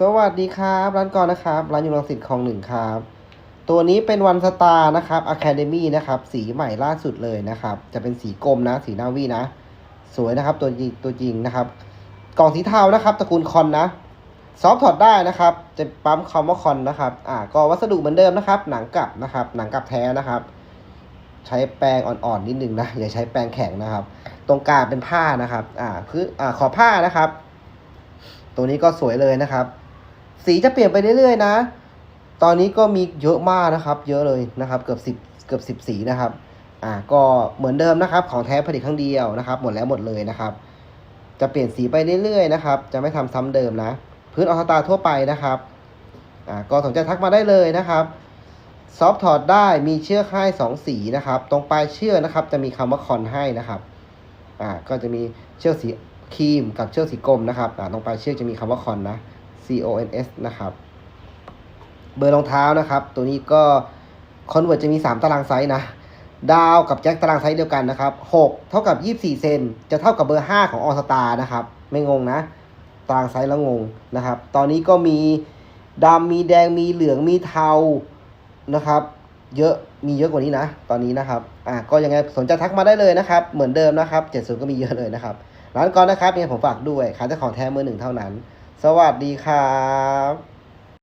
สวัสดีครับ ร้านกรนะครับ ร้านอยู่รังสิตคลองหนึ่งครับ ตัวนี้เป็นวันสตาร์นะครับอะคาเดมี่นะครับ สีใหม่ล่าสุดเลยนะครับ จะเป็นสีกรมนะ สีนาวีนะ สวยนะครับ ตัวจริงตัวจริงนะครับ กล่องสีเทานะครับตระกูลคอนนะซอฟถอดได้นะครับ จะปั๊มคำว่าคอนนะครับ อ่า ก็วัสดุเหมือนเดิมนะครับ หนังกลับนะครับ หนังกลับแท้นะครับ ใช้แปรงอ่อนๆนิดนึงนะ อย่าใช้แปรงแข็งนะครับ ตรงกลางเป็นผ้านะครับ อ่าพื้นอ่าขอผ้านะครับ ตัวนี้ก็สวยเลยนะครับ สีจะเปลี่ยนไปเรื่อยๆนะ ตอนนี้ก็มีเยอะมากนะครับ เยอะเลยนะครับ เกือบสิบเกือบสิบสีนะครับ อ่า ก็เหมือนเดิมนะครับ ของแท้ผลิตครั้งเดียวนะครับ หมดแล้วหมดเลยนะครับ จะเปลี่ยนสีไปเรื่อยๆนะครับ จะไม่ทำซ้ำเดิมนะ พื้นออสตาทั่วไปนะครับ อ่า ก็สนใจทักมาได้เลยนะครับซอฟถอดได้มีเชือกให้สองสีนะครับ ตรงปลายเชือกนะครับ จะมีคำว่าคอนให้นะครับ อ่า ก็จะมีเชือกสีครีมกับเชือกสีกลมนะครับ อ่า ตรงปลายเชือกจะมีคำว่าคอนนะ C O N S นะครับ เบอร์รองเท้านะครับ ตัวนี้ก็คอนเวิร์ตจะมี 3 ตารางไซส์นะ ดาวกับแจ็คตารางไซส์เดียวกันนะครับ 6 เท่ากับ 24 เซน จะเท่ากับเบอร์ 5 ของออสตานะครับ ไม่งงนะ ตารางไซส์แล้วงงนะครับ ตอนนี้ก็มีดำมีแดงมีเหลืองมีเทานะครับ เยอะมีเยอะกว่านี้นะ ตอนนี้นะครับ อะก็ยังไงสนใจทักมาได้เลยนะครับ เหมือนเดิมนะครับ 70 ก็มีเยอะเลยนะครับร้านก่อนนะครับเนี่ยผมฝากด้วยขายแต่ของแท้มือหนึ่งเท่านั้น สวัสดีครับ